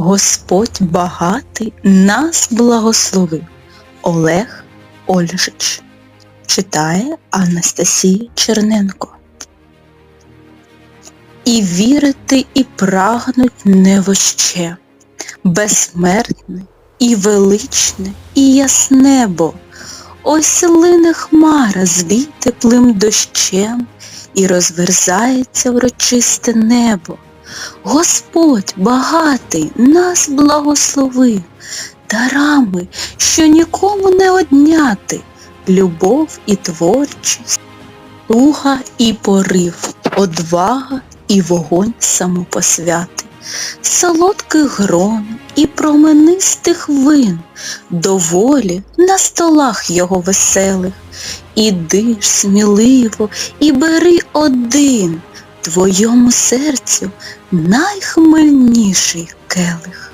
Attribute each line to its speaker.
Speaker 1: Господь багатий нас благословив. Олег Ольжич. Читає Анастасія Черненко. І вірити, і прагнуть не воще, безсмертне, і величне, і ясне бо. Ось лине хмара злій теплим дощем, і розверзається врочисте небо. Господь багатий нас благословив, дарами, що нікому не одняти, любов і творчість, туга і порив, одвага і вогонь самопосвяти, солодких грон і променистих вин, доволі на столах його веселих, іди ж сміливо і бери один, твоєму серцю найхмельніший келих.